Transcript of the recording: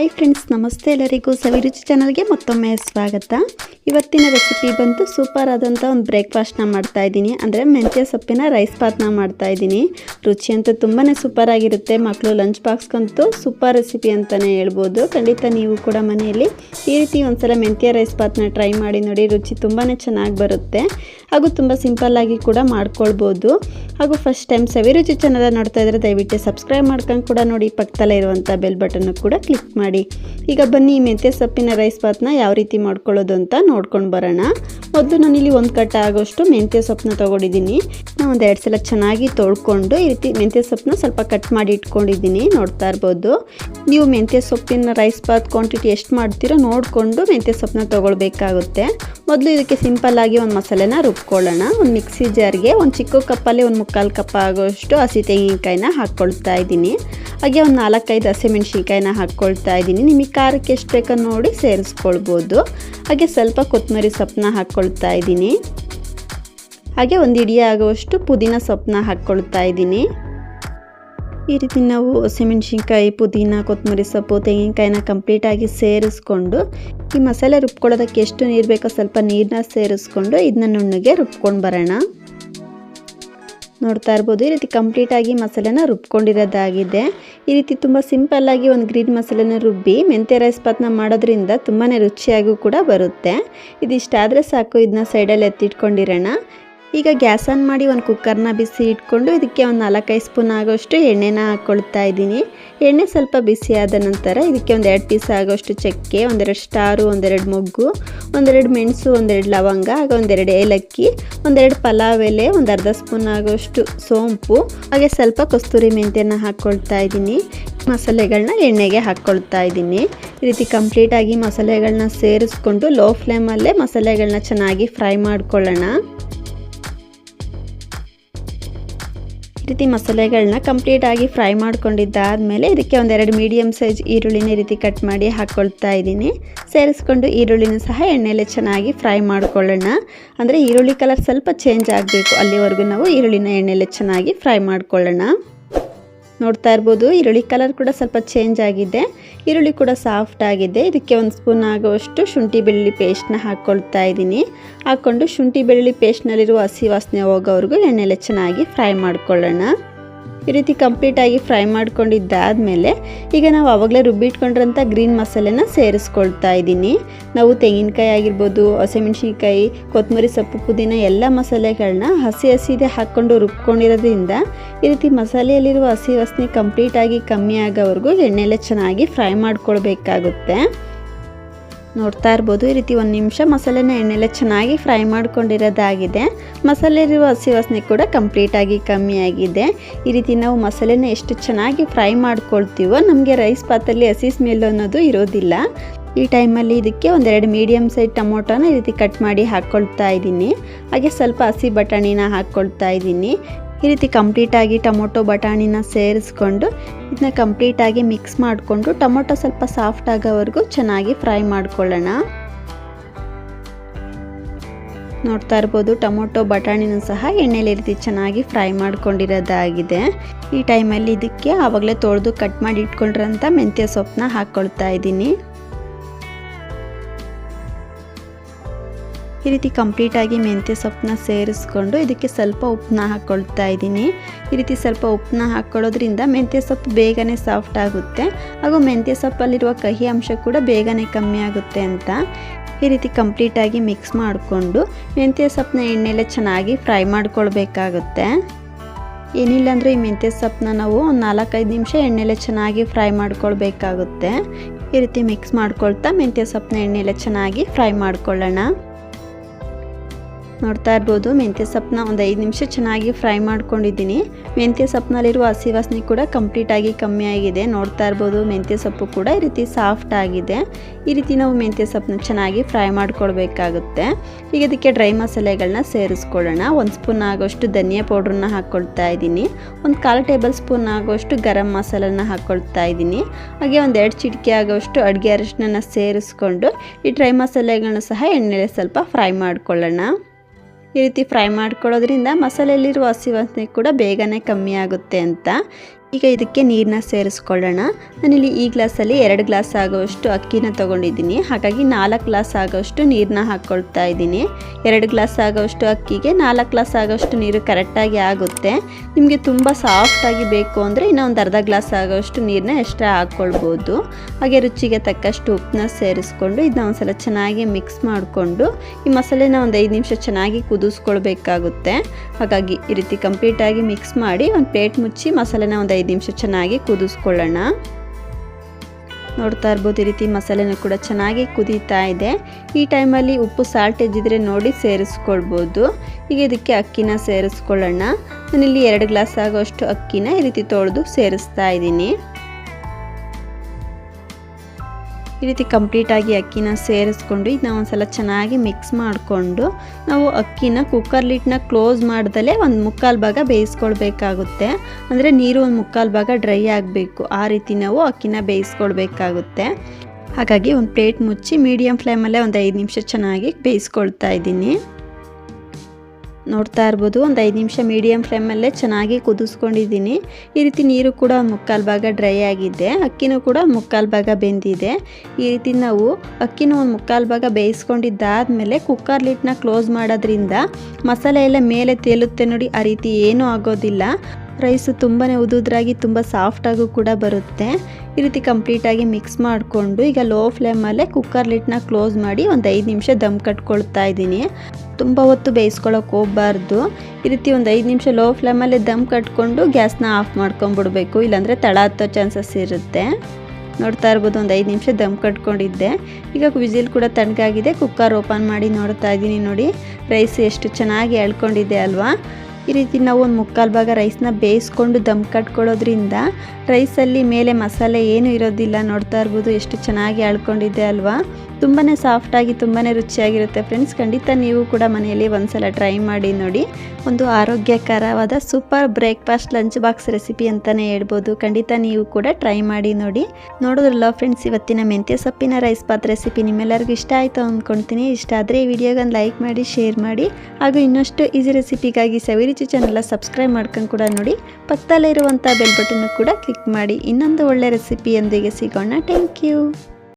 Hi friends ನಮಸ್ತೆ ಎಲ್ಲರಿಗೂ ಸವಿರುಚಿ ಚಾನಲ್ಗೆ ಮತ್ತೊಮ್ಮೆ ಸ್ವಾಗತ. ಇವತ್ತಿನ ರೆಸಿಪಿ ಬಂತು ಸೂಪರ್ ಆದಂಥ ಒಂದು ಬ್ರೇಕ್ಫಾಸ್ಟ್ನ ಮಾಡ್ತಾ ಇದ್ದೀನಿ. ಅಂದರೆ ಮೆಂತ್ಯ ಸೊಪ್ಪಿನ ರೈಸ್ ಪಾತ್ನ ಮಾಡ್ತಾ ಇದ್ದೀನಿ. ರುಚಿ ಅಂತೂ ತುಂಬಾ ಸೂಪರ್ ಆಗಿರುತ್ತೆ. ಮಕ್ಕಳು ಲಂಚ್ ಬಾಕ್ಸ್ಗಂತೂ ಸೂಪರ್ ರೆಸಿಪಿ ಅಂತಲೇ ಹೇಳ್ಬೋದು. ಖಂಡಿತ ನೀವು ಕೂಡ ಮನೆಯಲ್ಲಿ ಈ ರೀತಿ ಒಂದ್ಸಲ ಮೆಂತ್ಯ ರೈಸ್ ಪಾತ್ನ ಟ್ರೈ ಮಾಡಿ ನೋಡಿ, ರುಚಿ ತುಂಬಾ ಚೆನ್ನಾಗಿ ಬರುತ್ತೆ. ಹಾಗೂ ತುಂಬ ಸಿಂಪಲ್ಲಾಗಿ ಕೂಡ ಮಾಡ್ಕೊಳ್ಬೋದು. ಹಾಗೂ ಫಸ್ಟ್ ಟೈಮ್ ಸವಿರುಚಿ ಚಾನಲ್ ನೋಡ್ತಾ ಇದ್ರೆ ದಯವಿಟ್ಟು ಸಬ್ಸ್ಕ್ರೈಬ್ ಮಾಡ್ಕೊಂಡು ಕೂಡ ನೋಡಿ, ಪಕ್ಕದಲ್ಲೇ ಇರುವಂಥ ಬೆಲ್ ಬಟನ್ನು ಕೂಡ ಕ್ಲಿಕ್ ಮಾಡಿ. ಈಗ ಬನ್ನಿ ಮೆಂತ್ಯ ಸೊಪ್ಪಿನ ರೈಸ್ ಬಾತ್ನ ಯಾವ ರೀತಿ ಮಾಡ್ಕೊಳ್ಳೋದು ಅಂತ ನೋಡ್ಕೊಂಡು ಬರೋಣ. ಮೊದಲು ನಾನಿಲ್ಲಿ ಒಂದು ಕಟ್ಟ ಆಗೋಷ್ಟು ಮೆಂತ್ಯ ಸೊಪ್ಪನ್ನ ತೊಗೊಂಡಿದ್ದೀನಿ. ಒಂದು ಎರಡು ಸಲ ಚೆನ್ನಾಗಿ ತೊಳ್ಕೊಂಡು ಈ ರೀತಿ ಮೆಂತ್ಯ ಸೊಪ್ಪನ್ನ ಸ್ವಲ್ಪ ಕಟ್ ಮಾಡಿ ಇಟ್ಕೊಂಡಿದ್ದೀನಿ ನೋಡ್ತಾ ಇರ್ಬೋದು. ನೀವು ಮೆಂತ್ಯ ಸೊಪ್ಪಿನ ರೈಸ್ ಬಾತ್ ಕ್ವಾಂಟಿಟಿ ಎಷ್ಟು ಮಾಡ್ತೀರೋ ನೋಡಿಕೊಂಡು ಮೆಂತ್ಯ ಸೊಪ್ಪನ್ನ ತೊಗೊಳ್ಬೇಕಾಗುತ್ತೆ. ಮೊದಲು ಇದಕ್ಕೆ ಸಿಂಪಲ್ಲಾಗಿ ಒಂದು ಮಸಾಲೆನ ರುಬ್ಕೊಳ್ಳೋಣ. ಒಂದು ಮಿಕ್ಸಿ ಜಾರ್ಗೆ ಒಂದು ಚಿಕ್ಕ ಕಪ್ಪಲ್ಲಿ ಒಂದು ಮುಕ್ಕಾಲು ಕಪ್ ಆಗೋಷ್ಟು ಹಸಿ ತೆಂಗಿನಕಾಯಿನ ಹಾಕ್ಕೊಳ್ತಾ ಇದ್ದೀನಿ. ಹಾಗೆ ಒಂದು ನಾಲ್ಕೈದು ಹಸಿಮೆಣ್ಸಿನ್ಕಾಯಿನ ಹಾಕ್ಕೊಳ್ತಾ ಇದ್ದೀನಿ. ನಿಮಗೆ ಖಾರಕ್ಕೆ ಎಷ್ಟು ಬೇಕೋ ನೋಡಿ ಸೇರಿಸ್ಕೊಳ್ಬೋದು. ಹಾಗೆ ಸ್ವಲ್ಪ ಕೊತ್ತಂಬರಿ ಸೊಪ್ಪನ್ನ ಹಾಕ್ಕೊಳ್ತಾ ಇದ್ದೀನಿ. ಹಾಗೆ ಒಂದು ಇಡಿ ಆಗುವಷ್ಟು ಪುದೀನ ಸೊಪ್ಪನ್ನ ಹಾಕ್ಕೊಳ್ತಾ ಇದ್ದೀನಿ. ಈ ರೀತಿ ನಾವು ಹಸಿಮೆಣ್ಸಿನ್ಕಾಯಿ, ಪುದೀನ, ಕೊತ್ತಂಬರಿ ಸೊಪ್ಪು, ತೆಂಗಿನಕಾಯಿನ ಕಂಪ್ಲೀಟಾಗಿ ಸೇರಿಸ್ಕೊಂಡು ಈ ಮಸಾಲೆ ರುಬ್ಕೊಳ್ಳೋದಕ್ಕೆ ಎಷ್ಟು ನೀರು ಬೇಕೋ ಸ್ವಲ್ಪ ನೀರನ್ನ ಸೇರಿಸ್ಕೊಂಡು ಇದನ್ನ ನುಣ್ಣಗೆ ರುಬ್ಕೊಂಡು ಬರೋಣ. ನೋಡ್ತಾ ಇರ್ಬೋದು. ಈ ರೀತಿ ಕಂಪ್ಲೀಟಾಗಿ ಮಸಾಲೆನ ರುಬ್ಕೊಂಡಿರೋದಾಗಿದೆ. ಈ ರೀತಿ ತುಂಬ ಸಿಂಪಲ್ಲಾಗಿ ಒಂದು ಗ್ರೀನ್ ಮಸಾಲೆನ ರುಬ್ಬಿ ಮೆಂತ್ಯ ರೈಸ್ ಪಾತ್ನ ಮಾಡೋದ್ರಿಂದ ತುಂಬಾ ರುಚಿಯಾಗೂ ಕೂಡ ಬರುತ್ತೆ. ಇದಿಷ್ಟಾದರೆ ಸಾಕು. ಇದನ್ನ ಸೈಡಲ್ಲಿ ಎತ್ತಿಟ್ಕೊಂಡಿರೋಣ. ಈಗ ಗ್ಯಾಸ್ ಆನ್ ಮಾಡಿ ಒಂದು ಕುಕ್ಕರ್ನ ಬಿಸಿ ಇಟ್ಕೊಂಡು ಇದಕ್ಕೆ ಒಂದು ನಾಲ್ಕೈದು ಸ್ಪೂನ್ ಆಗೋಷ್ಟು ಎಣ್ಣೆನ ಹಾಕ್ಕೊಳ್ತಾ ಇದ್ದೀನಿ. ಎಣ್ಣೆ ಸ್ವಲ್ಪ ಬಿಸಿ ಆದ ನಂತರ ಇದಕ್ಕೆ ಒಂದು ಎರಡು ಪೀಸ್ ಆಗೋಷ್ಟು ಚಕ್ಕೆ, ಒಂದೆರಡು ಸ್ಟಾರು, ಒಂದೆರಡು ಮೊಗ್ಗು, ಒಂದೆರಡು ಮೆಣಸು, ಒಂದೆರಡು ಲವಂಗ, ಹಾಗೆ ಒಂದೆರಡು ಏಲಕ್ಕಿ, ಒಂದೆರಡು ಪಲಾವ್ ಎಲೆ, ಒಂದು ಅರ್ಧ ಸ್ಪೂನ್ ಆಗೋಷ್ಟು ಸೋಂಪು, ಹಾಗೆ ಸ್ವಲ್ಪ ಕಸ್ತೂರಿ ಮೆಂತ್ಯನ ಹಾಕ್ಕೊಳ್ತಾ ಇದ್ದೀನಿ. ಮಸಾಲೆಗಳನ್ನ ಎಣ್ಣೆಗೆ ಹಾಕ್ಕೊಳ್ತಾ ಇದ್ದೀನಿ. ಈ ರೀತಿ ಕಂಪ್ಲೀಟಾಗಿ ಮಸಾಲೆಗಳನ್ನ ಸೇರಿಸ್ಕೊಂಡು ಲೋ ಫ್ಲೇಮಲ್ಲೇ ಮಸಾಲೆಗಳನ್ನ ಚೆನ್ನಾಗಿ ಫ್ರೈ ಮಾಡ್ಕೊಳ್ಳೋಣ. ರೀತಿ ಮಸಾಲೆಗಳನ್ನ ಕಂಪ್ಲೀಟಾಗಿ ಫ್ರೈ ಮಾಡ್ಕೊಂಡಿದ್ದಾದಮೇಲೆ ಇದಕ್ಕೆ ಒಂದೆರಡು ಮೀಡಿಯಮ್ ಸೈಜ್ ಈರುಳ್ಳಿನ ರೀತಿ ಕಟ್ ಮಾಡಿ ಹಾಕ್ಕೊಳ್ತಾ ಇದ್ದೀನಿ. ಸೇರಿಸ್ಕೊಂಡು ಈರುಳ್ಳಿನ ಸಹ ಎಣ್ಣೆಲೆ ಚೆನ್ನಾಗಿ ಫ್ರೈ ಮಾಡ್ಕೊಳ್ಳೋಣ. ಅಂದರೆ ಈರುಳ್ಳಿ ಕಲರ್ ಸ್ವಲ್ಪ ಚೇಂಜ್ ಆಗಬೇಕು. ಅಲ್ಲಿವರೆಗೂ ನಾವು ಈರುಳ್ಳಿನ ಎಣ್ಣೆಲೆ ಚೆನ್ನಾಗಿ ಫ್ರೈ ಮಾಡ್ಕೊಳ್ಳೋಣ. ನೋಡ್ತಾ ಇರ್ಬೋದು. ಈರುಳ್ಳಿ ಕಲರ್ ಕೂಡ ಸ್ವಲ್ಪ ಚೇಂಜ್ ಆಗಿದೆ. ಈರುಳ್ಳಿ ಕೂಡ ಸಾಫ್ಟ್ ಆಗಿದೆ. ಇದಕ್ಕೆ ಒಂದು ಸ್ಪೂನ್ ಆಗುವಷ್ಟು ಶುಂಠಿ ಬೆಳ್ಳುಳ್ಳಿ ಪೇಸ್ಟ್ನ ಹಾಕ್ಕೊಳ್ತಾ ಇದ್ದೀನಿ. ಹಾಕ್ಕೊಂಡು ಶುಂಠಿ ಬೆಳ್ಳುಳ್ಳಿ ಪೇಸ್ಟ್ನಲ್ಲಿರುವ ಹಸಿ ವಾಸನೆ ಹೋಗೋವರೆಗೂ ಎಣ್ಣೆಲೆ ಚೆನ್ನಾಗಿ ಫ್ರೈ ಮಾಡ್ಕೊಳ್ಳೋಣ. ಈ ರೀತಿ ಕಂಪ್ಲೀಟಾಗಿ ಫ್ರೈ ಮಾಡ್ಕೊಂಡಿದ್ದಾದಮೇಲೆ ಈಗ ನಾವು ಆವಾಗಲೇ ರುಬ್ಬಿಟ್ಕೊಂಡಿರೋಂಥ ಗ್ರೀನ್ ಮಸಾಲೆನ ಸೇರಿಸ್ಕೊಳ್ತಾ ಇದ್ದೀನಿ. ನಾವು ತೆಂಗಿನಕಾಯಿ ಆಗಿರ್ಬೋದು, ಹಸಿಮೆಣ್ಸಿನ್ಕಾಯಿ, ಕೊತ್ತಂಬರಿ ಸೊಪ್ಪು, ಪುದೀನ ಎಲ್ಲ ಮಸಾಲೆಗಳನ್ನ ಹಸಿ ಹಸಿದೆ ಹಾಕ್ಕೊಂಡು ರುಬ್ಕೊಂಡಿರೋದ್ರಿಂದ ಈ ರೀತಿ ಮಸಾಲೆಯಲ್ಲಿರುವ ಹಸಿ ವಾಸನೆ ಕಂಪ್ಲೀಟಾಗಿ ಕಮ್ಮಿ ಆಗೋವರೆಗೂ ಎಣ್ಣೆಲೆ ಚೆನ್ನಾಗಿ ಫ್ರೈ ಮಾಡ್ಕೊಳ್ಬೇಕಾಗುತ್ತೆ. ನೋಡ್ತಾ ಇರ್ಬೋದು. ಈ ರೀತಿ ಒಂದು ನಿಮಿಷ ಮಸಾಲೆನ ಎಣ್ಣೆಲೆ ಚೆನ್ನಾಗಿ ಫ್ರೈ ಮಾಡ್ಕೊಂಡಿರೋದಾಗಿದೆ. ಮಸಾಲೆ ಇರುವ ಹಸಿ ವಾಸನೆ ಕೂಡ ಕಂಪ್ಲೀಟಾಗಿ ಕಮ್ಮಿಯಾಗಿದೆ ಈ ರೀತಿ ನಾವು ಮಸಾಲೆನ ಎಷ್ಟು ಚೆನ್ನಾಗಿ ಫ್ರೈ ಮಾಡ್ಕೊಳ್ತೀವೋ, ನಮಗೆ ರೈಸ್ ಪಾತಲ್ಲಿ ಹಸಿ ಸ್ಮೆಲ್ ಅನ್ನೋದು ಇರೋದಿಲ್ಲ. ಈ ಟೈಮಲ್ಲಿ ಇದಕ್ಕೆ ಒಂದೆರಡು ಮೀಡಿಯಮ್ ಸೈಜ್ ಟೊಮೊಟೊನ ಈ ರೀತಿ ಕಟ್ ಮಾಡಿ ಹಾಕ್ಕೊಳ್ತಾ ಇದ್ದೀನಿ. ಹಾಗೆ ಸ್ವಲ್ಪ ಹಸಿ ಬಟಾಣಿನ ಹಾಕ್ಕೊಳ್ತಾ ಇದ್ದೀನಿ. ಈ ರೀತಿ ಕಂಪ್ಲೀಟಾಗಿ ಟೊಮೊಟೊ ಬಟಾಣಿನ ಸೇರಿಸ್ಕೊಂಡು ಇದನ್ನ ಕಂಪ್ಲೀಟಾಗಿ ಮಿಕ್ಸ್ ಮಾಡಿಕೊಂಡು ಟೊಮೊಟೊ ಸ್ವಲ್ಪ ಸಾಫ್ಟ್ ಆಗೋವರೆಗೂ ಚೆನ್ನಾಗಿ ಫ್ರೈ ಮಾಡ್ಕೊಳ್ಳೋಣ. ನೋಡ್ತಾ ಇರ್ಬೋದು ಟೊಮೊಟೊ ಬಟಾಣಿನೂ ಸಹ ಎಣ್ಣೆಲಿ ರೀತಿ ಚೆನ್ನಾಗಿ ಫ್ರೈ ಮಾಡ್ಕೊಂಡಿರೋದಾಗಿದೆ. ಈ ಟೈಮಲ್ಲಿ ಇದಕ್ಕೆ ಆವಾಗಲೇ ತೊಳೆದು ಕಟ್ ಮಾಡಿ ಇಟ್ಕೊಂಡಿರೋಂಥ ಮೆಂತ್ಯ ಸೊಪ್ಪನ್ನ ಹಾಕ್ಕೊಳ್ತಾ ಇದ್ದೀನಿ. ಈ ರೀತಿ ಕಂಪ್ಲೀಟಾಗಿ ಮೆಂತ್ಯ ಸೊಪ್ಪನ್ನ ಸೇರಿಸ್ಕೊಂಡು ಇದಕ್ಕೆ ಸ್ವಲ್ಪ ಉಪ್ಪನ್ನ ಹಾಕ್ಕೊಳ್ತಾ ಇದ್ದೀನಿ. ಈ ರೀತಿ ಸ್ವಲ್ಪ ಉಪ್ಪನ್ನ ಹಾಕ್ಕೊಳ್ಳೋದ್ರಿಂದ ಮೆಂತ್ಯ ಸೊಪ್ಪು ಬೇಗನೆ ಸಾಫ್ಟ್ ಆಗುತ್ತೆ. ಹಾಗೂ ಮೆಂತ್ಯ ಸೊಪ್ಪಲ್ಲಿರುವ ಕಹಿ ಅಂಶ ಕೂಡ ಬೇಗನೆ ಕಮ್ಮಿ ಆಗುತ್ತೆ ಅಂತ ಈ ರೀತಿ ಕಂಪ್ಲೀಟಾಗಿ ಮಿಕ್ಸ್ ಮಾಡಿಕೊಂಡು ಮೆಂತ್ಯ ಸೊಪ್ಪನ್ನ ಎಣ್ಣೆಲೆ ಚೆನ್ನಾಗಿ ಫ್ರೈ ಮಾಡ್ಕೊಳ್ಬೇಕಾಗುತ್ತೆ. ಏನಿಲ್ಲ ಅಂದರೆ ಈ ಮೆಂತ್ಯ ಸೊಪ್ಪನ್ನ ನಾವು ಒಂದು ನಾಲ್ಕೈದು ನಿಮಿಷ ಎಣ್ಣೆಲೆ ಚೆನ್ನಾಗಿ ಫ್ರೈ ಮಾಡ್ಕೊಳ್ಬೇಕಾಗುತ್ತೆ. ಈ ರೀತಿ ಮಿಕ್ಸ್ ಮಾಡ್ಕೊಳ್ತಾ ಮೆಂತ್ಯ ಸೊಪ್ಪನ್ನ ಎಣ್ಣೆಲೆ ಚೆನ್ನಾಗಿ ಫ್ರೈ ಮಾಡ್ಕೊಳ್ಳೋಣ. ನೋಡ್ತಾ ಇರ್ಬೋದು. ಮೆಂತ್ಯ ಸೊಪ್ಪನ್ನ ಒಂದು ಐದು ನಿಮಿಷ ಚೆನ್ನಾಗಿ ಫ್ರೈ ಮಾಡ್ಕೊಂಡಿದ್ದೀನಿ. ಮೆಂತ್ಯ ಸೊಪ್ಪಿನಲ್ಲಿರುವ ಹಸಿ ವಾಸನೆ ಕೂಡ ಕಂಪ್ಲೀಟಾಗಿ ಕಮ್ಮಿ ಆಗಿದೆ. ನೋಡ್ತಾ ಇರ್ಬೋದು, ಮೆಂತ್ಯ ಸೊಪ್ಪು ಕೂಡ ಈ ರೀತಿ ಸಾಫ್ಟ್ ಆಗಿದೆ. ಈ ರೀತಿ ನಾವು ಮೆಂತ್ಯ ಸೊಪ್ಪನ್ನ ಚೆನ್ನಾಗಿ ಫ್ರೈ ಮಾಡ್ಕೊಳ್ಬೇಕಾಗುತ್ತೆ. ಈಗ ಇದಕ್ಕೆ ಡ್ರೈ ಮಸಾಲೆಗಳನ್ನ ಸೇರಿಸ್ಕೊಳ್ಳೋಣ. ಒಂದು ಸ್ಪೂನ್ ಆಗೋಷ್ಟು ಧನಿಯಾ ಪೌಡ್ರನ್ನ ಹಾಕ್ಕೊಳ್ತಾ ಇದ್ದೀನಿ. ಒಂದು ಕಾಲು ಟೇಬಲ್ ಸ್ಪೂನ್ ಆಗೋಷ್ಟು ಗರಂ ಮಸಾಲನ್ನ ಹಾಕ್ಕೊಳ್ತಾ ಇದ್ದೀನಿ. ಹಾಗೆ ಒಂದು ಎರಡು ಚಿಟಿಕೆ ಆಗೋಷ್ಟು ಅಡುಗೆ ಅರಿಶಿನ ಸೇರಿಸ್ಕೊಂಡು ಈ ಡ್ರೈ ಮಸಾಲೆಗಳನ್ನ ಸಹ ಎಣ್ಣೆಲೆ ಸ್ವಲ್ಪ ಫ್ರೈ ಮಾಡ್ಕೊಳ್ಳೋಣ. ಈ ರೀತಿ ಫ್ರೈ ಮಾಡ್ಕೊಳ್ಳೋದ್ರಿಂದ ಮಸಾಲೆಯಲ್ಲಿರುವ ಹಸಿವಾಸನೆ ಕೂಡ ಬೇಗನೆ ಕಮ್ಮಿ ಆಗುತ್ತೆ ಅಂತ. ಈಗ ಇದಕ್ಕೆ ನೀರನ್ನ ಸೇರಿಸ್ಕೊಳ್ಳೋಣ. ನಾನಿಲ್ಲಿ ಈ ಗ್ಲಾಸಲ್ಲಿ ಎರಡು ಗ್ಲಾಸ್ ಆಗೋಷ್ಟು ಅಕ್ಕಿನ ತೊಗೊಂಡಿದ್ದೀನಿ. ಹಾಗಾಗಿ ನಾಲ್ಕು ಗ್ಲಾಸ್ ಆಗೋಷ್ಟು ನೀರನ್ನ ಹಾಕ್ಕೊಳ್ತಾ ಇದ್ದೀನಿ. ಎರಡು ಗ್ಲಾಸ್ ಆಗೋಷ್ಟು ಅಕ್ಕಿಗೆ ನಾಲ್ಕು ಗ್ಲಾಸ್ ಆಗೋಷ್ಟು ನೀರು ಕರೆಕ್ಟಾಗಿ ಆಗುತ್ತೆ. ನಿಮಗೆ ತುಂಬ ಸಾಫ್ಟಾಗಿ ಬೇಕು ಅಂದರೆ ಇನ್ನೂ ಒಂದು ಅರ್ಧ ಗ್ಲಾಸ್ ಆಗೋಷ್ಟು ನೀರನ್ನ ಎಕ್ಸ್ಟ್ರಾ ಹಾಕ್ಕೊಳ್ಬೋದು ಹಾಗೆ ರುಚಿಗೆ ತಕ್ಕಷ್ಟು ಉಪ್ಪನ್ನ ಸೇರಿಸ್ಕೊಂಡು ಇದನ್ನ ಒಂದ್ಸಲ ಚೆನ್ನಾಗಿ ಮಿಕ್ಸ್ ಮಾಡಿಕೊಂಡು ಈ ಮಸಾಲೆನ ಒಂದು ಐದು ನಿಮಿಷ ಚೆನ್ನಾಗಿ ಕುದಿಸ್ಕೊಳ್ಬೇಕಾಗುತ್ತೆ. ಹಾಗಾಗಿ ಈ ರೀತಿ ಕಂಪ್ಲೀಟಾಗಿ ಮಿಕ್ಸ್ ಮಾಡಿ ಒಂದು ಪ್ಲೇಟ್ ಮುಚ್ಚಿ ಮಸಾಲೆನ ಒಂದು ಐದು ನಿಮಿಷ ಚೆನ್ನಾಗಿ ಕುದಿಸ್ಕೊಳ್ಳೋಣ. ನೋಡ್ತಾ ಇರ್ಬೋದು, ಈ ರೀತಿ ಮಸಾಲೆನೂ ಕೂಡ ಚೆನ್ನಾಗಿ ಕುದೀತಾ ಇದೆ. ಈ ಟೈಮಲ್ಲಿ ಉಪ್ಪು ಸಾಲ್ಟ್ ಎದ್ದಿದ್ರೆ ನೋಡಿ ಸೇರಿಸ್ಕೊಳ್ಬೋದು. ಈಗ ಇದಕ್ಕೆ ಅಕ್ಕಿನ ಸೇರಿಸ್ಕೊಳ್ಳೋಣ. ನಾನಿಲ್ಲಿ ಎರಡು ಗ್ಲಾಸ್ ಆಗೋಷ್ಟು ಅಕ್ಕಿನ ಈ ರೀತಿ ತೊಳೆದು ಸೇರಿಸ್ತಾ ಇದ್ದೀನಿ. ಈ ರೀತಿ ಕಂಪ್ಲೀಟಾಗಿ ಅಕ್ಕಿನ ಸೇರಿಸ್ಕೊಂಡು ಇದನ್ನ ಒಂದ್ಸಲ ಚೆನ್ನಾಗಿ ಮಿಕ್ಸ್ ಮಾಡಿಕೊಂಡು ನಾವು ಅಕ್ಕಿನ ಕುಕ್ಕರ್ ಲಿಟ್ನ ಕ್ಲೋಸ್ ಮಾಡ್ದಲೇ ಒಂದು ಮುಕ್ಕಾಲು ಭಾಗ ಬೇಯಿಸ್ಕೊಳ್ಬೇಕಾಗುತ್ತೆ. ಅಂದರೆ ನೀರು ಒಂದು ಮುಕ್ಕಾಲು ಭಾಗ ಡ್ರೈ ಆಗಬೇಕು. ಆ ರೀತಿ ನಾವು ಅಕ್ಕಿನ ಬೇಯಿಸ್ಕೊಳ್ಬೇಕಾಗುತ್ತೆ. ಹಾಗಾಗಿ ಒಂದು ಪ್ಲೇಟ್ ಮುಚ್ಚಿ ಮೀಡಿಯಮ್ ಫ್ಲೇಮಲ್ಲೇ ಒಂದು ಐದು ನಿಮಿಷ ಚೆನ್ನಾಗಿ ಬೇಯಿಸ್ಕೊಳ್ತಾ ಇದ್ದೀನಿ. ನೋಡ್ತಾ ಇರ್ಬೋದು. ಒಂದು ಐದು ನಿಮಿಷ ಮೀಡಿಯಮ್ ಫ್ಲೇಮಲ್ಲೇ ಚೆನ್ನಾಗಿ ಕುದಿಸ್ಕೊಂಡಿದ್ದೀನಿ. ಈ ರೀತಿ ನೀರು ಕೂಡ ಮುಕ್ಕಾಲು ಭಾಗ ಡ್ರೈ ಆಗಿದೆ. ಅಕ್ಕಿನೂ ಕೂಡ ಮುಕ್ಕಾಲು ಭಾಗ ಬೆಂದಿದೆ. ಈ ರೀತಿ ನಾವು ಅಕ್ಕಿನ ಒಂದು ಮುಕ್ಕಾಲು ಭಾಗ ಬೇಯಿಸ್ಕೊಂಡಿದ್ದಾದಮೇಲೆ ಕುಕ್ಕರ್ ಲಿಟ್ನ ಕ್ಲೋಸ್ ಮಾಡೋದ್ರಿಂದ ಮಸಾಲೆ ಎಲ್ಲ ಮೇಲೆ ತೇಲುತ್ತೆ ನೋಡಿ, ಆ ರೀತಿ ಏನೂ ಆಗೋದಿಲ್ಲ. ರೈಸು ತುಂಬಾ ಉದುದ್ರಾಗಿ ತುಂಬ ಸಾಫ್ಟಾಗೂ ಕೂಡ ಬರುತ್ತೆ. ಈ ರೀತಿ ಕಂಪ್ಲೀಟಾಗಿ ಮಿಕ್ಸ್ ಮಾಡಿಕೊಂಡು ಈಗ ಲೋ ಫ್ಲೇಮಲ್ಲೇ ಕುಕ್ಕರ್ ಲಿಟ್ನ ಕ್ಲೋಸ್ ಮಾಡಿ ಒಂದು ಐದು ನಿಮಿಷ ದಮ್ ಕಟ್ಕೊಳ್ತಾ ಇದ್ದೀನಿ. ತುಂಬ ಹೊತ್ತು ಬೇಯಿಸ್ಕೊಳ್ಳೋಕೆ ಹೋಗಬಾರ್ದು. ಈ ರೀತಿ ಒಂದು ಐದು ನಿಮಿಷ ಲೋ ಫ್ಲೇಮಲ್ಲಿ ದಮ್ ಕಟ್ಕೊಂಡು ಗ್ಯಾಸ್ನ ಆಫ್ ಮಾಡ್ಕೊಂಬಿಡ್ಬೇಕು. ಇಲ್ಲಾಂದರೆ ತಳ ಹತ್ತೋ ಚಾನ್ಸಸ್ ಇರುತ್ತೆ. ನೋಡ್ತಾ ಇರ್ಬೋದು ಒಂದು ಐದು ನಿಮಿಷ ದಮ್ ಕಟ್ಕೊಂಡಿದ್ದೆ. ಈಗ ವಿಸಿಲ್ ಕೂಡ ತಣ್ಣಗಾಗಿದೆ. ಕುಕ್ಕರ್ ಓಪನ್ ಮಾಡಿ ನೋಡ್ತಾ ಇದ್ದೀನಿ ನೋಡಿ. ರೈಸ್ ಎಷ್ಟು ಚೆನ್ನಾಗಿ ಎಳ್ಕೊಂಡಿದೆ ಅಲ್ವಾ? ಈ ರೀತಿ ನಾವು ಒಂದು ಮುಕ್ಕಾಲು ಭಾಗ ರೈಸ್ನ ಬೇಯಿಸ್ಕೊಂಡು ದಮ್ ಕಟ್ಕೊಳ್ಳೋದ್ರಿಂದ ರೈಸಲ್ಲಿ ಮೇಲೆ ಮಸಾಲೆ ಏನೂ ಇರೋದಿಲ್ಲ. ನೋಡ್ತಾ ಇರ್ಬೋದು ಎಷ್ಟು ಚೆನ್ನಾಗಿ ಅಳ್ಕೊಂಡಿದೆ ಅಲ್ವಾ? ತುಂಬಾ ಸಾಫ್ಟಾಗಿ ತುಂಬಾ ರುಚಿಯಾಗಿರುತ್ತೆ ಫ್ರೆಂಡ್ಸ್ ಖಂಡಿತ ನೀವು ಕೂಡ ಮನೆಯಲ್ಲಿ ಒಂದ್ಸಲ ಟ್ರೈ ಮಾಡಿ ನೋಡಿ. ಒಂದು ಆರೋಗ್ಯಕರವಾದ super breakfast lunch box recipe ಅಂತಲೇ ಹೇಳ್ಬೋದು. ಖಂಡಿತ ನೀವು ಕೂಡ ಟ್ರೈ ಮಾಡಿ ನೋಡಿ. ನೋಡೋದ್ರಲ್ಲ ಫ್ರೆಂಡ್ಸ್ ಇವತ್ತಿನ ಮೆಂತ್ಯ ಸೊಪ್ಪಿನ ರೈಸ್ ಪಾತ್ ರೆಸಿಪಿ ನಿಮ್ಮೆಲ್ಲರಿಗೂ ಇಷ್ಟ ಆಯಿತು ಅಂದ್ಕೊಳ್ತೀನಿ ಇಷ್ಟ ಆದರೆ ಈ ವಿಡಿಯೋಗೊಂದು ಲೈಕ್ ಮಾಡಿ ಶೇರ್ ಮಾಡಿ. ಹಾಗೂ ಇನ್ನಷ್ಟು ಈಸಿ ರೆಸಿಪಿಗಾಗಿ ಸವಿರುಚಿ ಚಾನಲ್ನ ಸಬ್ಸ್ಕ್ರೈಬ್ ಮಾಡ್ಕೊಂಡು ಕೂಡ ನೋಡಿ. ಪಕ್ಕದಲ್ಲೇ ಇರುವಂಥ ಬೆಲ್ ಬಟನ್ನು ಕೂಡ ಕ್ಲಿಕ್ ಮಾಡಿ. ಇನ್ನೊಂದು ಒಳ್ಳೆ ರೆಸಿಪಿಯೊಂದಿಗೆ ಸಿಗೋಣ. Thank you